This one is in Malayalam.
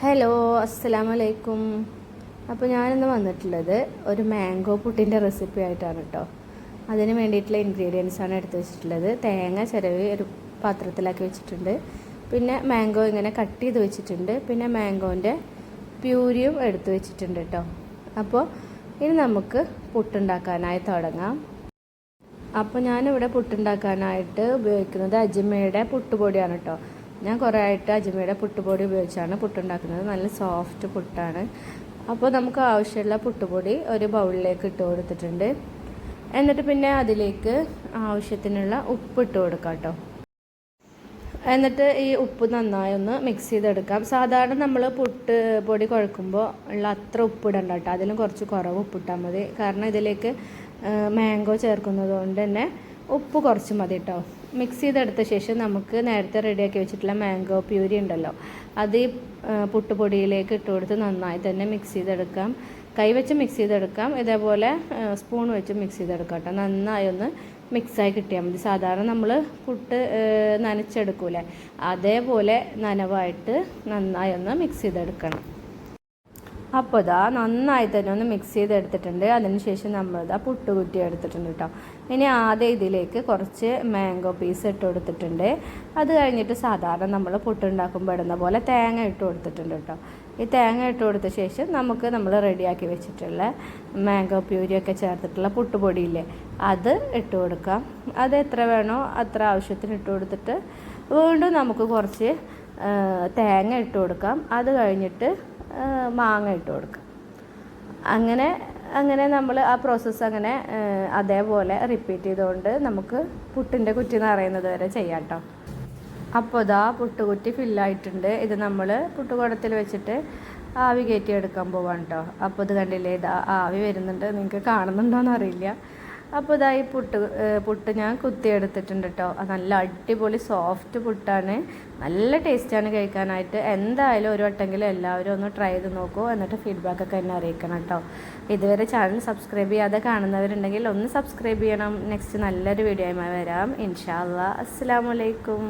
ഹലോ അസ്സലാമു അലൈക്കും അപ്പോൾ ഞാനിന്ന് വന്നിട്ടുള്ളത് ഒരു മാംഗോ പുട്ടിന്റെ റെസിപ്പി ആയിട്ടാണ് കേട്ടോ അതിന് വേണ്ടിയിട്ടുള്ള ഇൻഗ്രീഡിയൻസ് ആണ് എടുത്ത് വെച്ചിട്ടുള്ളത്. തേങ്ങ ചിരവി ഒരു പാത്രത്തിലാക്കി വെച്ചിട്ടുണ്ട്. പിന്നെ മാംഗോ ഇങ്ങനെ കട്ട് ചെയ്ത് വെച്ചിട്ടുണ്ട്. പിന്നെ മാംഗോന്റെ പ്യൂരിയും എടുത്ത് വെച്ചിട്ടുണ്ട് കേട്ടോ അപ്പോൾ ഇനി നമുക്ക് പുട്ടുണ്ടാക്കാനായി തുടങ്ങാം. അപ്പോൾ ഞാനിവിടെ പുട്ടുണ്ടാക്കാനായിട്ട് ഉപയോഗിക്കുന്നത് അജിമയുടെ പുട്ടുപൊടിയാണ് കേട്ടോ ഞാൻ കുറേ ആയിട്ട് അജ്മയുടെ പുട്ടുപൊടി ഉപയോഗിച്ചാണ് പുട്ടുണ്ടാക്കുന്നത്. നല്ല സോഫ്റ്റ് പുട്ടാണ്. അപ്പോൾ നമുക്ക് ആവശ്യമുള്ള പുട്ടുപൊടി ഒരു ബൗളിലേക്ക് ഇട്ട് കൊടുത്തിട്ടുണ്ട്. എന്നിട്ട് പിന്നെ അതിലേക്ക് ആവശ്യത്തിനുള്ള ഉപ്പ് ഇട്ട് കൊടുക്കാം കേട്ടോ. എന്നിട്ട് ഈ ഉപ്പ് നന്നായി ഒന്ന് മിക്സ് ചെയ്തെടുക്കാം. സാധാരണ നമ്മൾ പുട്ട് പൊടി കുഴക്കുമ്പോൾ ഉള്ള അത്ര ഉപ്പ് ഇടണ്ട കേട്ടോ. അതിലും കുറച്ച് കുറവ് ഉപ്പിട്ടാൽ മതി. കാരണം ഇതിലേക്ക് മാംഗോ ചേർക്കുന്നത് കൊണ്ട് തന്നെ ഉപ്പ് കുറച്ച് മതി കേട്ടോ മിക്സ് ചെയ്തെടുത്ത ശേഷം നമുക്ക് നേരത്തെ റെഡിയാക്കി വെച്ചിട്ടുള്ള മാംഗോ പ്യൂരി ഉണ്ടല്ലോ. അത് ഈ പുട്ടുപൊടിയിലേക്ക് ഇട്ട് കൊടുത്ത് നന്നായി തന്നെ മിക്സ് ചെയ്തെടുക്കാം. കൈ വെച്ച് മിക്സ് ചെയ്തെടുക്കാം. ഇതേപോലെ സ്പൂൺ വെച്ച് മിക്സ് ചെയ്തെടുക്കാം കേട്ടോ നന്നായി ഒന്ന് മിക്സായി കിട്ടിയാൽ മതി. സാധാരണ നമ്മൾ പുട്ട് നനച്ചെടുക്കൂലേ. അതേപോലെ നനവായിട്ട് നന്നായി ഒന്ന് മിക്സ് ചെയ്തെടുക്കണം. അപ്പോൾ ഇതാ നന്നായി തന്നെ ഒന്ന് മിക്സ് ചെയ്തെടുത്തിട്ടുണ്ട്. അതിനുശേഷം നമ്മളിതാ പുട്ടുകുറ്റി എടുത്തിട്ടുണ്ട് കേട്ടോ ഇനി ആദ്യം ഇതിലേക്ക് കുറച്ച് മാംഗോ പീസ് ഇട്ട് കൊടുത്തിട്ടുണ്ട്. അത് കഴിഞ്ഞിട്ട് സാധാരണ നമ്മൾ പുട്ടുണ്ടാക്കുമ്പോൾ ഇടുന്ന പോലെ തേങ്ങ ഇട്ട് കൊടുത്തിട്ടുണ്ട് കേട്ടോ ഈ തേങ്ങ ഇട്ട് കൊടുത്ത ശേഷം നമുക്ക് നമ്മൾ റെഡിയാക്കി വെച്ചിട്ടുള്ള മാംഗോ പ്യൂരിയൊക്കെ ചേർത്തിട്ടുള്ള പുട്ടുപൊടിയില്ലേ അത് ഇട്ട് കൊടുക്കാം. അത് എത്ര വേണോ അത്ര ആവശ്യത്തിന് ഇട്ട് കൊടുത്തിട്ട് വീണ്ടും നമുക്ക് കുറച്ച് തേങ്ങ ഇട്ട് കൊടുക്കാം. അത് കഴിഞ്ഞിട്ട് മാങ്ങ ഇട്ട് കൊടുക്കാം. അങ്ങനെ അങ്ങനെ നമ്മൾ ആ പ്രോസസ്സ് അങ്ങനെ അതേപോലെ റിപ്പീറ്റ് ചെയ്തുകൊണ്ട് നമുക്ക് പുട്ടിന്റെ കുറ്റി നിറയുന്നത് വരെ ചെയ്യാം കേട്ടോ അപ്പോൾ ഇതാ പുട്ടുകുറ്റി ഫില്ലായിട്ടുണ്ട് ഇത് നമ്മൾ പുട്ടുകുടത്തിൽ വെച്ചിട്ട് ആവി കയറ്റി എടുക്കാൻ പോവാണ് കേട്ടോ അപ്പോൾ ഇത് കണ്ടില്ലേ ഇതാ ആവി വരുന്നുണ്ട്. നിങ്ങൾക്ക് കാണുന്നുണ്ടോയെന്ന് അറിയില്ല. അപ്പോൾ ഇതായി പുട്ട് പുട്ട് ഞാൻ കുത്തിയെടുത്തിട്ടുണ്ട് കേട്ടോ നല്ല അടിപൊളി സോഫ്റ്റ് പുട്ടാണ്. നല്ല ടേസ്റ്റാണ് കഴിക്കാനായിട്ട്. എന്തായാലും ഒരു വട്ടെങ്കിലും എല്ലാവരും ഒന്ന് ട്രൈ ചെയ്ത് നോക്കൂ എന്നിട്ട് ഫീഡ്ബാക്കൊക്കെ എന്നെ അറിയിക്കണം കേട്ടോ ഇതുവരെ ചാനൽ സബ്സ്ക്രൈബ് ചെയ്യാതെ കാണുന്നവരുണ്ടെങ്കിൽ ഒന്ന് സബ്സ്ക്രൈബ് ചെയ്യണം. നെക്സ്റ്റ് നല്ലൊരു വീഡിയോയുമായി വരാം. ഇൻഷാ അല്ലാ അസ്സാം വലൈക്കും